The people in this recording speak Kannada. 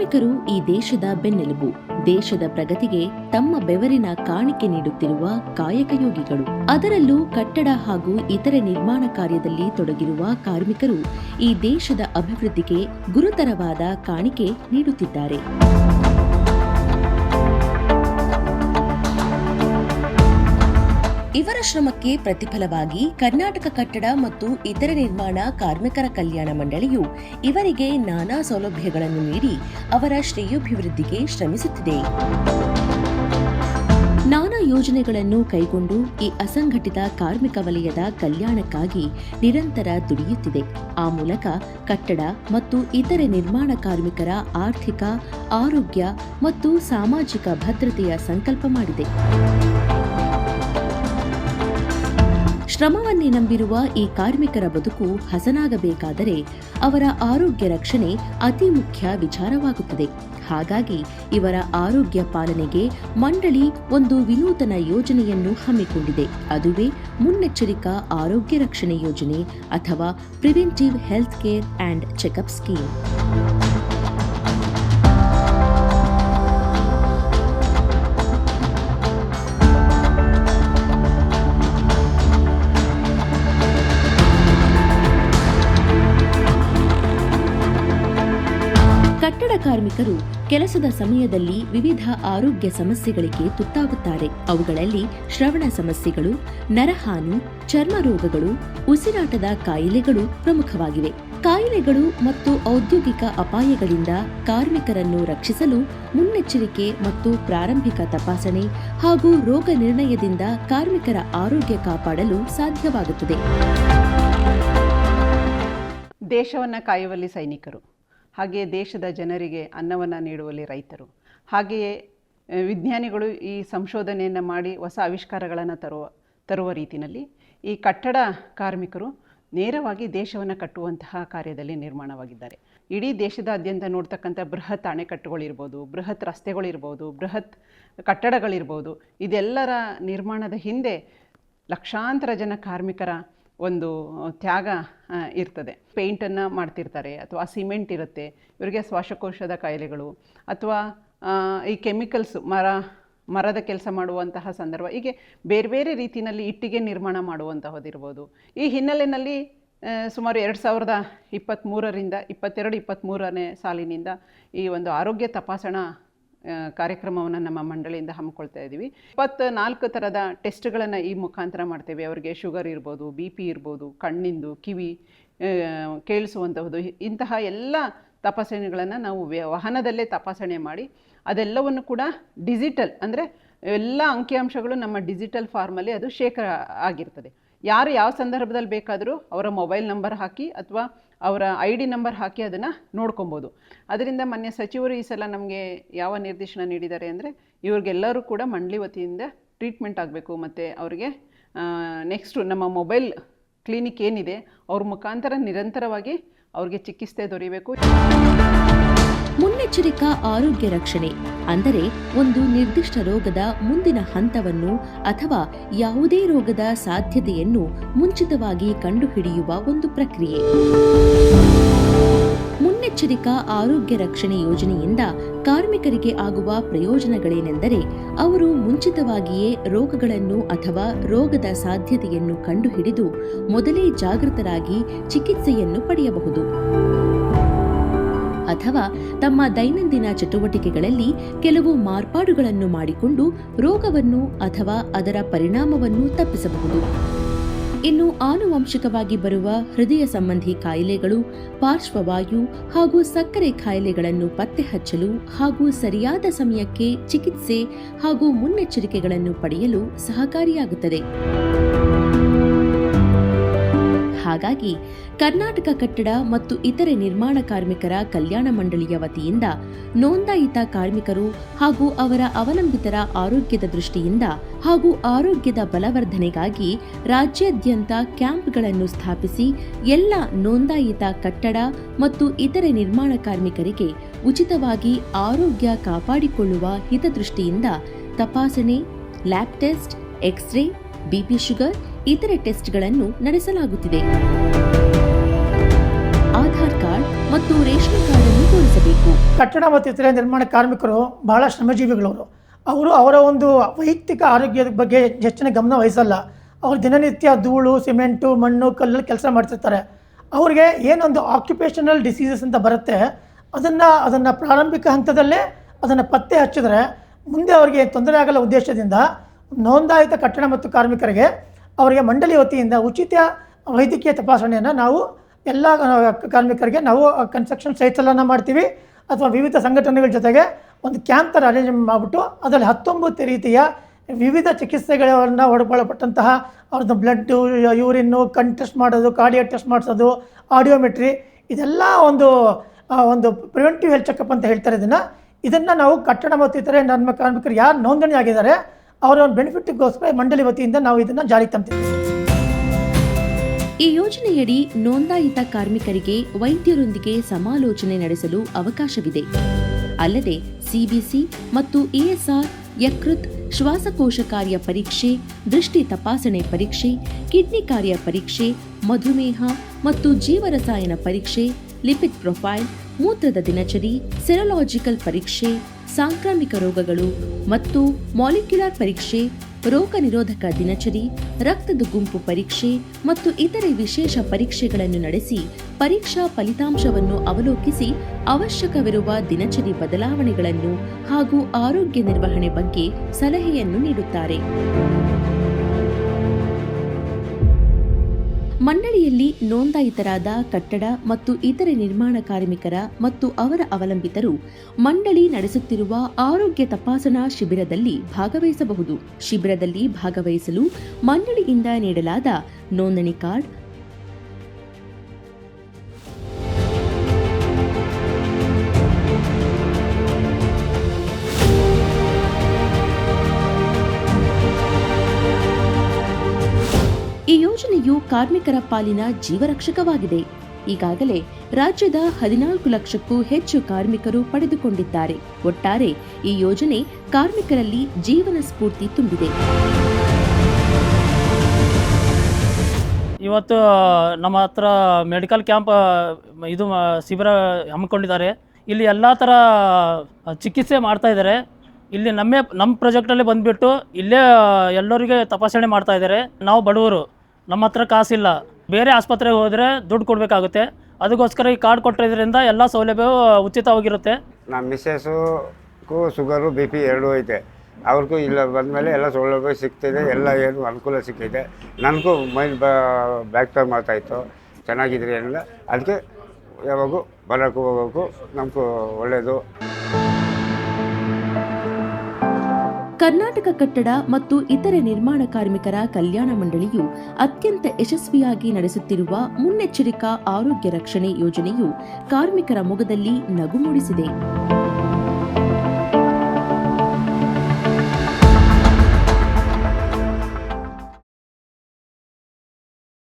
ಕಾರ್ಮಿಕರು ಈ ದೇಶದ ಬೆನ್ನೆಲುಬು, ದೇಶದ ಪ್ರಗತಿಗೆ ತಮ್ಮ ಬೆವರಿನ ಕಾಣಿಕೆ ನೀಡುತ್ತಿರುವ ಕಾಯಕಯೋಗಿಗಳು ಅದರಲ್ಲೂ ಕಟ್ಟಡ ಹಾಗೂ ಇತರೆ ನಿರ್ಮಾಣ ಕಾರ್ಯದಲ್ಲಿ ತೊಡಗಿರುವ ಕಾರ್ಮಿಕರು ಈ ದೇಶದ ಅಭಿವೃದ್ಧಿಗೆ ಗುರುತರವಾದ ಕಾಣಿಕೆ ನೀಡುತ್ತಿದ್ದಾರೆ. ಇವರ ಶ್ರಮಕ್ಕೆ ಪ್ರತಿಫಲವಾಗಿ ಕರ್ನಾಟಕ ಕಟ್ಟಡ ಮತ್ತು ಇತರ ನಿರ್ಮಾಣ ಕಾರ್ಮಿಕರ ಕಲ್ಯಾಣ ಮಂಡಳಿಯು ಇವರಿಗೆ ನಾನಾ ಸೌಲಭ್ಯಗಳನ್ನು ನೀಡಿ ಅವರ ಶ್ರೇಯೋಭಿವೃದ್ಧಿಗೆ ಶ್ರಮಿಸುತ್ತಿದೆ. ನಾನಾ ಯೋಜನೆಗಳನ್ನು ಕೈಗೊಂಡು ಈ ಅಸಂಘಟಿತ ಕಾರ್ಮಿಕ ವಲಯದ ಕಲ್ಯಾಣಕ್ಕಾಗಿ ನಿರಂತರ ದುಡಿಯುತ್ತಿದೆ. ಆ ಮೂಲಕ ಕಟ್ಟಡ ಮತ್ತು ಇತರೆ ನಿರ್ಮಾಣ ಕಾರ್ಮಿಕರ ಆರ್ಥಿಕ, ಆರೋಗ್ಯ ಮತ್ತು ಸಾಮಾಜಿಕ ಭದ್ರತೆಯ ಸಂಕಲ್ಪ ಮಾಡಿದೆ. ಶ್ರಮವನ್ನೇ ನಂಬಿರುವ ಈ ಕಾರ್ಮಿಕರ ಬದುಕು ಹಸನಾಗಬೇಕಾದರೆ ಅವರ ಆರೋಗ್ಯ ರಕ್ಷಣೆ ಅತಿ ಮುಖ್ಯ ವಿಚಾರವಾಗುತ್ತದೆ. ಹಾಗಾಗಿ ಇವರ ಆರೋಗ್ಯ ಪಾಲನೆಗೆ ಮಂಡಳಿ ಒಂದು ವಿನೂತನ ಯೋಜನೆಯನ್ನು ಹಮ್ಮಿಕೊಂಡಿದೆ. ಅದುವೇ ಮುನ್ನೆಚ್ಚರಿಕಾ ಆರೋಗ್ಯ ರಕ್ಷಣೆ ಯೋಜನೆ ಅಥವಾ preventive health care and checkup scheme. ಕಟ್ಟಡ ಕಾರ್ಮಿಕರು ಕೆಲಸದ ಸಮಯದಲ್ಲಿ ವಿವಿಧ ಆರೋಗ್ಯ ಸಮಸ್ಯೆಗಳಿಗೆ ತುತ್ತಾಗುತ್ತಾರೆ. ಅವುಗಳಲ್ಲಿ ಶ್ರವಣ ಸಮಸ್ಯೆಗಳು, ನರಹಾನು, ಚರ್ಮ ರೋಗಗಳು, ಉಸಿರಾಟದ ಕಾಯಿಲೆಗಳು ಪ್ರಮುಖವಾಗಿವೆ. ಕಾಯಿಲೆಗಳು ಮತ್ತು ಔದ್ಯೋಗಿಕ ಅಪಾಯಗಳಿಂದ ಕಾರ್ಮಿಕರನ್ನು ರಕ್ಷಿಸಲು ಮುನ್ನೆಚ್ಚರಿಕೆ ಮತ್ತು ಪ್ರಾರಂಭಿಕ ತಪಾಸಣೆ ಹಾಗೂ ರೋಗ ನಿರ್ಣಯದಿಂದ ಕಾರ್ಮಿಕರ ಆರೋಗ್ಯ ಕಾಪಾಡಲು ಸಾಧ್ಯವಾಗುತ್ತದೆ. ದೇಶವನ್ನು ಕಾಯುವಲ್ಲಿ ಸೈನಿಕರು. ಹಾಗೆಯೇ ದೇಶದ ಜನರಿಗೆ ಅನ್ನವನ್ನು ನೀಡುವಲ್ಲಿ ರೈತರು. ಹಾಗೆಯೇ ವಿಜ್ಞಾನಿಗಳು ಈ ಸಂಶೋಧನೆಯನ್ನು ಮಾಡಿ ಹೊಸ ಆವಿಷ್ಕಾರಗಳನ್ನು ತರುವ ತರುವ ರೀತಿಯಲ್ಲಿ ಈ ಕಟ್ಟಡ ಕಾರ್ಮಿಕರು ನೇರವಾಗಿ ದೇಶವನ್ನು ಕಟ್ಟುವಂತಹ ಕಾರ್ಯದಲ್ಲಿ ನಿರ್ಮಾಣವಾಗಿದ್ದಾರೆ. ಇಡೀ ದೇಶದಾದ್ಯಂತ ನೋಡ್ತಕ್ಕಂಥ ಬೃಹತ್ ಅಣೆಕಟ್ಟುಗಳಿರ್ಬೋದು, ಬೃಹತ್ ರಸ್ತೆಗಳಿರ್ಬೋದು, ಬೃಹತ್ ಕಟ್ಟಡಗಳಿರ್ಬೋದು, ಇದೆಲ್ಲರ ನಿರ್ಮಾಣದ ಹಿಂದೆ ಲಕ್ಷಾಂತರ ಜನ ಕಾರ್ಮಿಕರ ಒಂದು ತ್ಯಾಗ ಇರ್ತದೆ. ಪೇಂಟನ್ನು ಮಾಡ್ತಿರ್ತಾರೆ, ಅಥವಾ ಸಿಮೆಂಟ್ ಇರುತ್ತೆ. ಇವರಿಗೆ ಶ್ವಾಸಕೋಶದ ಕಾಯಿಲೆಗಳು, ಅಥವಾ ಈ ಕೆಮಿಕಲ್ಸ್ ಮರ, ಮರದ ಕೆಲಸ ಮಾಡುವಂತಹ ಸಂದರ್ಭ. ಹೀಗೆ ಬೇರೆ ಬೇರೆ ರೀತಿಯಲ್ಲಿ ಇಟ್ಟಿಗೆ ನಿರ್ಮಾಣ ಮಾಡುವಂತಹದ್ದಿರ್ಬೋದು. ಈ ಹಿನ್ನೆಲೆಯಲ್ಲಿ ಸುಮಾರು ಎರಡು ಸಾವಿರದ ಇಪ್ಪತ್ತ್ಮೂರರಿಂದ ಇಪ್ಪತ್ತೆರಡು ಇಪ್ಪತ್ತ್ಮೂರನೇ ಸಾಲಿನಿಂದ ಈ ಒಂದು ಆರೋಗ್ಯ ತಪಾಸಣಾ ಕಾರ್ಯಕ್ರಮವನ್ನು ನಮ್ಮ ಮಂಡಳಿಯಿಂದ ಹಮ್ಮಿಕೊಳ್ತಾ ಇದ್ದೀವಿ ಇಪ್ಪತ್ತು ನಾಲ್ಕು ಥರದ ಟೆಸ್ಟ್ಗಳನ್ನು ಈ ಮುಖಾಂತರ ಮಾಡ್ತೇವೆ. ಅವರಿಗೆ ಶುಗರ್ ಇರ್ಬೋದು, ಬಿ ಪಿ ಇರ್ಬೋದು, ಕಣ್ಣಿಂದು, ಕಿವಿ ಕೇಳಿಸುವಂತಹದ್ದು. ಇಂತಹ ಎಲ್ಲ ತಪಾಸಣೆಗಳನ್ನು ನಾವು ವಾಹನದಲ್ಲೇ ತಪಾಸಣೆ ಮಾಡಿ ಅದೆಲ್ಲವನ್ನು ಕೂಡ ಡಿಜಿಟಲ್ ಅಂದರೆ ಎಲ್ಲ ಅಂಕಿಅಂಶಗಳು ನಮ್ಮ ಡಿಜಿಟಲ್ ಫಾರ್ಮಲ್ಲಿ ಅದು ಶೇಖರ ಆಗಿರ್ತದೆ. ಯಾರು ಯಾವ ಸಂದರ್ಭದಲ್ಲಿ ಬೇಕಾದರೂ ಅವರ ಮೊಬೈಲ್ ನಂಬರ್ ಹಾಕಿ ಅಥವಾ ಅವರ ಐ ಡಿ ನಂಬರ್ ಹಾಕಿ ಅದನ್ನು ನೋಡ್ಕೊಬೋದು. ಅದರಿಂದ ಮಾನ್ಯ ಸಚಿವರು ಈ ಸಲ ನಮಗೆ ಯಾವ ನಿರ್ದೇಶನ ನೀಡಿದ್ದಾರೆ ಅಂದರೆ ಇವ್ರಿಗೆಲ್ಲರೂ ಕೂಡ ಮಂಡಳಿ ವತಿಯಿಂದ ಟ್ರೀಟ್ಮೆಂಟ್ ಆಗಬೇಕು ಮತ್ತು ಅವರಿಗೆ ನೆಕ್ಸ್ಟು ನಮ್ಮ ಮೊಬೈಲ್ ಕ್ಲಿನಿಕ್ ಏನಿದೆ, ಅವ್ರ ಮುಖಾಂತರ ನಿರಂತರವಾಗಿ ಅವ್ರಿಗೆ ಚಿಕಿತ್ಸೆ ದೊರೆಯಬೇಕು ಮುನ್ನೆಚ್ಚರಿಕಾ ಆರೋಗ್ಯ ರಕ್ಷಣೆ ಅಂದರೆ ಒಂದು ನಿರ್ದಿಷ್ಟ ರೋಗದ ಮುಂದಿನ ಹಂತವನ್ನು ಅಥವಾ ಯಾವುದೇ ರೋಗದ ಸಾಧ್ಯತೆಯನ್ನು ಮುಂಚಿತವಾಗಿ ಕಂಡುಹಿಡಿಯುವ ಒಂದು ಪ್ರಕ್ರಿಯೆ. ಮುನ್ನೆಚ್ಚರಿಕಾ ಆರೋಗ್ಯ ರಕ್ಷಣೆ ಯೋಜನೆಯಿಂದ ಕಾರ್ಮಿಕರಿಗೆ ಆಗುವ ಪ್ರಯೋಜನಗಳೇನೆಂದರೆ ಅವರು ಮುಂಚಿತವಾಗಿಯೇ ರೋಗಗಳನ್ನು ಅಥವಾ ರೋಗದ ಸಾಧ್ಯತೆಯನ್ನು ಕಂಡುಹಿಡಿದು ಮೊದಲೇ ಜಾಗೃತರಾಗಿ ಚಿಕಿತ್ಸೆಯನ್ನು ಪಡೆಯಬಹುದು. ಅಥವಾ ತಮ್ಮ ದೈನಂದಿನ ಚಟುವಟಿಕೆಗಳಲ್ಲಿ ಕೆಲವು ಮಾರ್ಪಾಡುಗಳನ್ನು ಮಾಡಿಕೊಂಡು ರೋಗವನ್ನು ಅಥವಾ ಅದರ ಪರಿಣಾಮವನ್ನು ತಪ್ಪಿಸಬಹುದು. ಇನ್ನು ಆನುವಂಶಿಕವಾಗಿ ಬರುವ ಹೃದಯ ಸಂಬಂಧಿ ಕಾಯಿಲೆಗಳು, ಪಾರ್ಶ್ವವಾಯು ಹಾಗೂ ಸಕ್ಕರೆ ಕಾಯಿಲೆಗಳನ್ನು ಪತ್ತೆ ಹಚ್ಚಲು ಹಾಗೂ ಸರಿಯಾದ ಸಮಯಕ್ಕೆ ಚಿಕಿತ್ಸೆ ಹಾಗೂ ಮುನ್ನೆಚ್ಚರಿಕೆಗಳನ್ನು ಪಡೆಯಲು ಸಹಕಾರಿಯಾಗುತ್ತದೆ. ಹಾಗಾಗಿ ಕರ್ನಾಟಕ ಕಟ್ಟಡ ಮತ್ತು ಇತರೆ ನಿರ್ಮಾಣ ಕಾರ್ಮಿಕರ ಕಲ್ಯಾಣ ಮಂಡಳಿಯ ವತಿಯಿಂದ ನೋಂದಾಯಿತ ಕಾರ್ಮಿಕರು ಹಾಗೂ ಅವರ ಅವಲಂಬಿತರ ಆರೋಗ್ಯದ ದೃಷ್ಟಿಯಿಂದ ಹಾಗೂ ಆರೋಗ್ಯದ ಬಲವರ್ಧನೆಗಾಗಿ ರಾಜ್ಯಾದ್ಯಂತ ಕ್ಯಾಂಪ್ಗಳನ್ನು ಸ್ಥಾಪಿಸಿ ಎಲ್ಲ ನೋಂದಾಯಿತ ಕಟ್ಟಡ ಮತ್ತು ಇತರೆ ನಿರ್ಮಾಣ ಕಾರ್ಮಿಕರಿಗೆ ಉಚಿತವಾಗಿ ಆರೋಗ್ಯ ಕಾಪಾಡಿಕೊಳ್ಳುವ ಹಿತದೃಷ್ಟಿಯಿಂದ ತಪಾಸಣೆ, lab test, x ray BP sugar ಇತರೆ ಟೆಸ್ಟ್ಗಳನ್ನು ನಡೆಸಲಾಗುತ್ತಿದೆ. ಆಧಾರ್ ಕಾರ್ಡ್ ಮತ್ತು ರೇಷನ್ ಕಾರ್ಡ್ ಅನ್ನು ತೋರಿಸಬೇಕು. ಕಟ್ಟಡ ಮತ್ತು ಇತರೆ ನಿರ್ಮಾಣ ಕಾರ್ಮಿಕರು ಬಹಳ ಶ್ರಮಜೀವಿಗಳವರು. ಅವರು ಅವರ ಒಂದು ವೈಯಕ್ತಿಕ ಆರೋಗ್ಯದ ಬಗ್ಗೆ ಹೆಚ್ಚಿನ ಗಮನ ವಹಿಸಲ್ಲ. ಅವರು ದಿನನಿತ್ಯ ಧೂಳು, ಸಿಮೆಂಟು, ಮಣ್ಣು, ಕಲ್ಲಲ್ಲಿ ಕೆಲಸ ಮಾಡ್ತಿರ್ತಾರೆ. ಅವ್ರಿಗೆ ಏನೊಂದು ಆಕ್ಯುಪೇಷನಲ್ ಡಿಸೀಸಸ್ ಅಂತ ಬರುತ್ತೆ, ಅದನ್ನು ಅದನ್ನು ಪ್ರಾರಂಭಿಕ ಹಂತದಲ್ಲೇ ಅದನ್ನು ಪತ್ತೆ ಹಚ್ಚಿದ್ರೆ ಮುಂದೆ ಅವರಿಗೆ ತೊಂದರೆ ಆಗಲ್ಲ ಉದ್ದೇಶದಿಂದ ನೋಂದಾಯಿತ ಕಟ್ಟಡ ಮತ್ತು ಕಾರ್ಮಿಕರಿಗೆ ಅವರಿಗೆ ಮಂಡಳಿ ವತಿಯಿಂದ ಉಚಿತ ವೈದ್ಯಕೀಯ ತಪಾಸಣೆಯನ್ನು ನಾವು ಎಲ್ಲ ಕಾರ್ಮಿಕರಿಗೆ ನಾವು ಕನ್ಸ್ಟ್ರಕ್ಷನ್ ಸೈಟ್ಸಲ್ಲನ್ನು ಮಾಡ್ತೀವಿ. ಅಥವಾ ವಿವಿಧ ಸಂಘಟನೆಗಳ ಜೊತೆಗೆ ಒಂದು ಕ್ಯಾಂಪ್ ಥರ ಅರೇಂಜ್ ಮಾಡಿಬಿಟ್ಟು ಅದರಲ್ಲಿ ಹತ್ತೊಂಬತ್ತು ರೀತಿಯ ವಿವಿಧ ಚಿಕಿತ್ಸೆಗಳನ್ನು ಒಳಗೊಳಪಟ್ಟಂತಹ ಅವ್ರದ್ದು ಬ್ಲಡ್ಡು, ಯೂರಿನ್ನು, ಕಣ್ ಟೆಸ್ಟ್ ಮಾಡೋದು, ಕಾರ್ಡಿಯೋ ಟೆಸ್ಟ್ ಮಾಡಿಸೋದು, ಆಡಿಯೋಮೆಟ್ರಿ ಇದೆಲ್ಲ ಒಂದು ಒಂದು ಪ್ರಿವೆಂಟಿವ್ ಹೆಲ್ತ್ ಚೆಕಪ್ ಅಂತ ಹೇಳ್ತಾರೆ ಇದನ್ನು. ಇದನ್ನು ನಾವು ಕಟ್ಟಡ ಮತ್ತು ಇತರೆ ನಮ್ಮ ಕಾರ್ಮಿಕರು ಯಾರು ನೋಂದಣಿ ಆಗಿದ್ದಾರೆ ಅವರ ಒಂದು ಬೆನಿಫಿಟ್ಗೋಸ್ಕರ ಮಂಡಳಿ ವತಿಯಿಂದ ನಾವು ಇದನ್ನು ಜಾರಿಗೆ ತಂತಿದ್ದೀವಿ ಈ ಯೋಜನೆಯಡಿ ನೋಂದಾಯಿತ ಕಾರ್ಮಿಕರಿಗೆ ವೈದ್ಯರೊಂದಿಗೆ ಸಮಾಲೋಚನೆ ನಡೆಸಲು ಅವಕಾಶವಿದೆ. ಅಲ್ಲದೆ ಸಿಬಿಸಿ ಮತ್ತು ಇಎಸ್ಆರ್ ಯಕೃತ್, ಶ್ವಾಸಕೋಶ ಕಾರ್ಯ ಪರೀಕ್ಷೆ, ದೃಷ್ಟಿ ತಪಾಸಣೆ ಪರೀಕ್ಷೆ, ಕಿಡ್ನಿ ಕಾರ್ಯ ಪರೀಕ್ಷೆ, ಮಧುಮೇಹ ಮತ್ತು ಜೀವರಸಾಯನ ಪರೀಕ್ಷೆ, ಲಿಪಿಡ್ ಪ್ರೊಫೈಲ್, ಮೂತ್ರದ ದಿನಚರಿ, ಸೆರೊಲಾಜಿಕಲ್ ಪರೀಕ್ಷೆ ಸಾಂಕ್ರಾಮಿಕ ರೋಗಗಳು ಮತ್ತು ಮಾಲಿಕ್ಯುಲರ್ ಪರೀಕ್ಷೆ, ರೋಗ ನಿರೋಧಕ ದಿನಚರಿ, ರಕ್ತದ ಗುಂಪು ಪರೀಕ್ಷೆ ಮತ್ತು ಇತರೆ ವಿಶೇಷ ಪರೀಕ್ಷೆಗಳನ್ನು ನಡೆಸಿ ಪರೀಕ್ಷಾ ಫಲಿತಾಂಶವನ್ನು ಅವಲೋಕಿಸಿ ಅವಶ್ಯಕವಿರುವ ದಿನಚರಿ ಬದಲಾವಣೆಗಳನ್ನು ಹಾಗೂ ಆರೋಗ್ಯ ನಿರ್ವಹಣೆ ಬಗ್ಗೆ ಸಲಹೆಯನ್ನು ನೀಡುತ್ತಾರೆ. ಮಂಡಳಿಯಲ್ಲಿ ನೋಂದಾಯಿತರಾದ ಕಟ್ಟಡ ಮತ್ತು ಇತರೆ ನಿರ್ಮಾಣ ಕಾರ್ಮಿಕರ ಮತ್ತು ಅವರ ಅವಲಂಬಿತರು ಮಂಡಳಿ ನಡೆಸುತ್ತಿರುವ ಆರೋಗ್ಯ ತಪಾಸಣಾ ಶಿಬಿರದಲ್ಲಿ ಭಾಗವಹಿಸಬಹುದು. ಶಿಬಿರದಲ್ಲಿ ಭಾಗವಹಿಸಲು ಮಂಡಳಿಯಿಂದ ನೀಡಲಾದ ನೋಂದಣಿ ಕಾರ್ಡ್ ಯೋಜನೆಯು ಕಾರ್ಮಿಕರ ಪಾಲಿನ ಜೀವರಕ್ಷಕವಾಗಿದೆ. ಈಗಾಗಲೇ ರಾಜ್ಯದ ಹದಿನಾಲ್ಕು ಲಕ್ಷಕ್ಕೂ ಹೆಚ್ಚು ಕಾರ್ಮಿಕರು ಪಡೆದುಕೊಂಡಿದ್ದಾರೆ. ಒಟ್ಟಾರೆ ಈ ಯೋಜನೆ ಕಾರ್ಮಿಕರಲ್ಲಿ ಜೀವನ ಸ್ಫೂರ್ತಿ ತುಂಬಿದೆ. ಇವತ್ತು ನಮ್ಮ ಹತ್ರ ಮೆಡಿಕಲ್ ಕ್ಯಾಂಪ್, ಇದು ಶಿಬಿರ ಹಮ್ಮಿಕೊಂಡಿದ್ದಾರೆ. ಇಲ್ಲಿ ಎಲ್ಲ ಥರ ಚಿಕಿತ್ಸೆ ಮಾಡ್ತಾ ಇದ್ದಾರೆ. ಇಲ್ಲಿ ನಮ್ಮೇ, ನಮ್ಮ ಪ್ರಾಜೆಕ್ಟಲ್ಲಿ ಬಂದುಬಿಟ್ಟು ಇಲ್ಲೇ ಎಲ್ಲರಿಗೆ ತಪಾಸಣೆ ಮಾಡ್ತಾ ಇದ್ದಾರೆ. ನಾವು ಬಡವರು. ನಮ್ಮ ಹತ್ರ ಕಾಸಿಲ್ಲ. ಬೇರೆ ಆಸ್ಪತ್ರೆಗೆ ಹೋದರೆ ದುಡ್ಡು ಕೊಡಬೇಕಾಗುತ್ತೆ. ಅದಕ್ಕೋಸ್ಕರ ಈ ಕಾರ್ಡ್ ಕೊಟ್ಟಿದ್ದರಿಂದ ಎಲ್ಲ ಸೌಲಭ್ಯವೂ ಉಚಿತವಾಗಿರುತ್ತೆ. ನಮ್ಮ ಮಿಸ್ಸಸ್ಸು ಶುಗರು, ಬಿ ಪಿ ಎರಡೂ ಐತೆ. ಅವ್ರಿಗೂ ಇಲ್ಲ, ಬಂದಮೇಲೆ ಎಲ್ಲ ಸೌಲಭ್ಯ ಸಿಗ್ತಿದೆ, ಎಲ್ಲ ಏನು ಅನುಕೂಲ ಸಿಕ್ಕಿದೆ. ನನಗೂ ಮೈಂಡ್ ಬ್ಯಾಕ್ ಟೈಮ್ ಮಾಡ್ತಾಯಿತ್ತು ಚೆನ್ನಾಗಿದ್ರಿ ಏನಿಲ್ಲ ಅದಕ್ಕೆ ಯಾವಾಗೂ ಬರೋಕ್ಕೂ ಹೋಗೋಕ್ಕೂ ನಮಗೂ ಒಳ್ಳೆಯದು ಕರ್ನಾಟಕ ಕಟ್ಟಡ ಮತ್ತು ಇತರೆ ನಿರ್ಮಾಣ ಕಾರ್ಮಿಕರ ಕಲ್ಯಾಣ ಮಂಡಳಿಯು ಅತ್ಯಂತ ಯಶಸ್ವಿಯಾಗಿ ನಡೆಸುತ್ತಿರುವ ಮುನ್ನೆಚ್ಚರಿಕಾ ಆರೋಗ್ಯ ರಕ್ಷಣೆ ಯೋಜನೆಯು ಕಾರ್ಮಿಕರ ಮುಗದಲ್ಲಿ ನಗು ಮೂಡಿಸಿದೆ.